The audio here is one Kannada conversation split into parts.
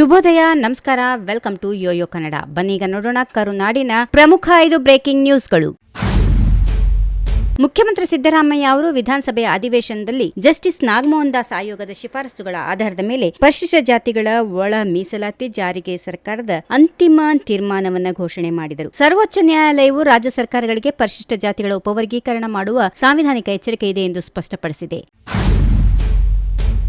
ಶುಭೋದಯ, ನಮಸ್ಕಾರ, ವೆಲ್ಕಮ್ ಟು ಯೋಯೋ ಕನ್ನಡ. ಬನ್ನೀಗ ನೋಡೋಣ ಕರುನಾಡಿನ ಪ್ರಮುಖ ಐದು ಬ್ರೇಕಿಂಗ್ ನ್ಯೂಸ್ಗಳು. ಮುಖ್ಯಮಂತ್ರಿ ಸಿದ್ದರಾಮಯ್ಯ ಅವರು ವಿಧಾನಸಭೆಯ ಅಧಿವೇಶನದಲ್ಲಿ ಜಸ್ಟಿಸ್ ನಾಗಮೋಹನ್ ದಾಸ್ ಆಯೋಗದ ಶಿಫಾರಸುಗಳ ಆಧಾರದ ಮೇಲೆ ಪರಿಶಿಷ್ಟ ಜಾತಿಗಳ ಒಳ ಮೀಸಲಾತಿ ಜಾರಿಗೆ ಸರ್ಕಾರದ ಅಂತಿಮ ತೀರ್ಮಾನವನ್ನು ಘೋಷಣೆ ಮಾಡಿದರು. ಸರ್ವೋಚ್ಚ ನ್ಯಾಯಾಲಯವು ರಾಜ್ಯ ಸರ್ಕಾರಗಳಿಗೆ ಪರಿಶಿಷ್ಟ ಜಾತಿಗಳ ಉಪವರ್ಗೀಕರಣ ಮಾಡುವ ಸಾಂವಿಧಾನಿಕ ಎಚ್ಚರಿಕೆ ಇದೆ ಎಂದು ಸ್ಪಷ್ಟಪಡಿಸಿದೆ.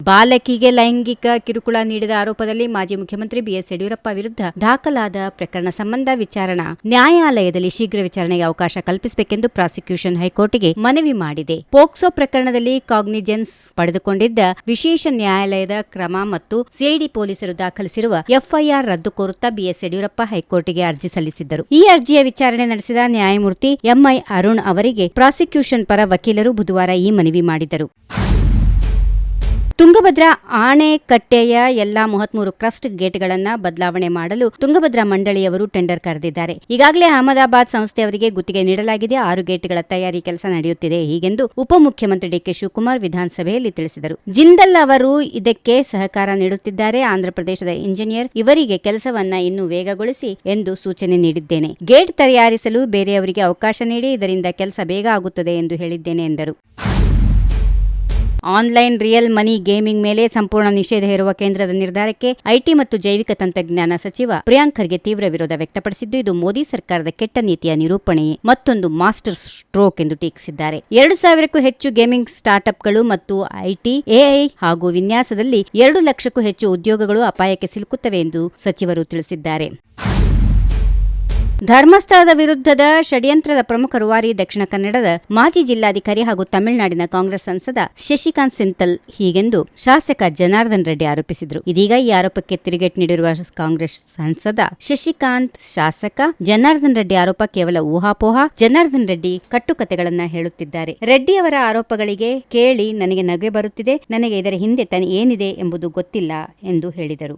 ಬಾಲಕಿಗೆ ಲೈಂಗಿಕ ಕಿರುಕುಳ ನೀಡಿದ ಆರೋಪದಲ್ಲಿ ಮಾಜಿ ಮುಖ್ಯಮಂತ್ರಿ ಬಿಎಸ್ ಯಡಿಯೂರಪ್ಪ ವಿರುದ್ಧ ದಾಖಲಾದ ಪ್ರಕರಣ ಸಂಬಂಧ ವಿಚಾರಣಾ ನ್ಯಾಯಾಲಯದಲ್ಲಿ ಶೀಘ್ರ ವಿಚಾರಣೆಗೆ ಅವಕಾಶ ಕಲ್ಪಿಸಬೇಕೆಂದು ಪ್ರಾಸಿಕ್ಯೂಷನ್ ಹೈಕೋರ್ಟ್ಗೆ ಮನವಿ ಮಾಡಿದೆ. ಪೋಕ್ಸೋ ಪ್ರಕರಣದಲ್ಲಿ ಕಾಗ್ನಿಜೆನ್ಸ್ ಪಡೆದುಕೊಂಡಿದ್ದ ವಿಶೇಷ ನ್ಯಾಯಾಲಯದ ಕ್ರಮ ಮತ್ತು ಸಿಐಡಿ ಪೊಲೀಸರು ದಾಖಲಿಸಿರುವ ಎಫ್ಐಆರ್ ರದ್ದು ಕೋರುತ್ತಾ ಬಿಎಸ್ ಯಡಿಯೂರಪ್ಪ ಹೈಕೋರ್ಟ್ಗೆ ಅರ್ಜಿ ಸಲ್ಲಿಸಿದ್ದರು. ಈ ಅರ್ಜಿಯ ವಿಚಾರಣೆ ನಡೆಸಿದ ನ್ಯಾಯಮೂರ್ತಿ ಎಂಐ ಅರುಣ್ ಅವರಿಗೆ ಪ್ರಾಸಿಕ್ಯೂಷನ್ ಪರ ವಕೀಲರು ಬುಧವಾರ ಈ ಮನವಿ ಮಾಡಿದರು. ತುಂಗಭದ್ರಾ ಆಣೆಕಟ್ಟೆಯ ಎಲ್ಲ ಮೂವತ್ಮೂರು ಕ್ರಸ್ಟ್ ಗೇಟ್ಗಳನ್ನ ಬದಲಾವಣೆ ಮಾಡಲು ತುಂಗಭದ್ರಾ ಮಂಡಳಿಯವರು ಟೆಂಡರ್ ಕರೆದಿದ್ದಾರೆ. ಈಗಾಗಲೇ ಅಹಮದಾಬಾದ್ ಸಂಸ್ಥೆಯವರಿಗೆ ಗುತ್ತಿಗೆ ನೀಡಲಾಗಿದೆ. ಆರು ಗೇಟ್ಗಳ ತಯಾರಿ ಕೆಲಸ ನಡೆಯುತ್ತಿದೆ ಹೀಗೆಂದು ಉಪಮುಖ್ಯಮಂತ್ರಿ ಡಿಕೆ ಶಿವಕುಮಾರ್ ವಿಧಾನಸಭೆಯಲ್ಲಿ ತಿಳಿಸಿದರು. ಜಿಂದಲ್ ಅವರು ಇದಕ್ಕೆ ಸಹಕಾರ ನೀಡುತ್ತಿದ್ದಾರೆ. ಆಂಧ್ರಪ್ರದೇಶದ ಇಂಜಿನಿಯರ್ ಇವರಿಗೆ ಕೆಲಸವನ್ನ ಇನ್ನೂ ವೇಗಗೊಳಿಸಿ ಎಂದು ಸೂಚನೆ ನೀಡಿದ್ದೇನೆ. ಗೇಟ್ ತಯಾರಿಸಲು ಬೇರೆಯವರಿಗೆ ಅವಕಾಶ ನೀಡಿ ಇದರಿಂದ ಕೆಲಸ ಬೇಗ ಆಗುತ್ತದೆ ಎಂದು ಹೇಳಿದ್ದೇನೆ ಎಂದರು. ಆನ್ಲೈನ್ ರಿಯಲ್ ಮನಿ ಗೇಮಿಂಗ್ ಮೇಲೆ ಸಂಪೂರ್ಣ ನಿಷೇಧ ಹೇರುವ ಕೇಂದ್ರದ ನಿರ್ಧಾರಕ್ಕೆ ಐಟಿ ಮತ್ತು ಜೈವಿಕ ತಂತ್ರಜ್ಞಾನ ಸಚಿವ ಪ್ರಿಯಾಂಕ್ ಖರ್ಗೆ ತೀವ್ರ ವಿರೋಧ ವ್ಯಕ್ತಪಡಿಸಿದ್ದು, ಇದು ಮೋದಿ ಸರ್ಕಾರದ ಕೆಟ್ಟ ನೀತಿಯ ನಿರೂಪಣೆ, ಮತ್ತೊಂದು ಮಾಸ್ಟರ್ ಸ್ಟ್ರೋಕ್ ಎಂದು ಟೀಕಿಸಿದ್ದಾರೆ. ಎರಡು ಸಾವಿರಕ್ಕೂ ಹೆಚ್ಚು ಗೇಮಿಂಗ್ ಸ್ಟಾರ್ಟ್ಅಪ್ಗಳು ಮತ್ತು ಐಟಿ, ಎಐ ಹಾಗೂ ವಿನ್ಯಾಸದಲ್ಲಿ ಎರಡು ಲಕ್ಷಕ್ಕೂ ಹೆಚ್ಚು ಉದ್ಯೋಗಗಳು ಅಪಾಯಕ್ಕೆ ಸಿಲುಕುತ್ತವೆ ಎಂದು ಸಚಿವರು ತಿಳಿಸಿದ್ದಾರೆ. ಧರ್ಮಸ್ಥಳದ ವಿರುದ್ಧದ ಷಡ್ಯಂತ್ರದ ಪ್ರಮುಖ ರೂವಾರಿ ದಕ್ಷಿಣ ಕನ್ನಡದ ಮಾಜಿ ಜಿಲ್ಲಾಧಿಕಾರಿ ಹಾಗೂ ತಮಿಳುನಾಡಿನ ಕಾಂಗ್ರೆಸ್ ಸಂಸದ ಶಶಿಕಾಂತ್ ಸಿಂತಲ್ ಹೀಗೆಂದು ಶಾಸಕ ಜನಾರ್ದನ್ ರೆಡ್ಡಿ ಆರೋಪಿಸಿದರು. ಇದೀಗ ಈ ಆರೋಪಕ್ಕೆ ತಿರುಗೇಟ್ ನೀಡಿರುವ ಕಾಂಗ್ರೆಸ್ ಸಂಸದ ಶಶಿಕಾಂತ್ ಶಾಸಕ ಜನಾರ್ದನ್ ರೆಡ್ಡಿ ಆರೋಪ ಕೇವಲ ಊಹಾಪೋಹ, ಜನಾರ್ದನ್ ರೆಡ್ಡಿ ಕಟ್ಟುಕತೆಗಳನ್ನ ಹೇಳುತ್ತಿದ್ದಾರೆ. ರೆಡ್ಡಿ ಅವರ ಆರೋಪಗಳಿಗೆ ಕೇಳಿ ನನಗೆ ನಗೆ ಬರುತ್ತಿದೆ, ನನಗೆ ಇದರ ಹಿಂದೆ ತನ್ನ ಏನಿದೆ ಎಂಬುದು ಗೊತ್ತಿಲ್ಲ ಎಂದು ಹೇಳಿದರು.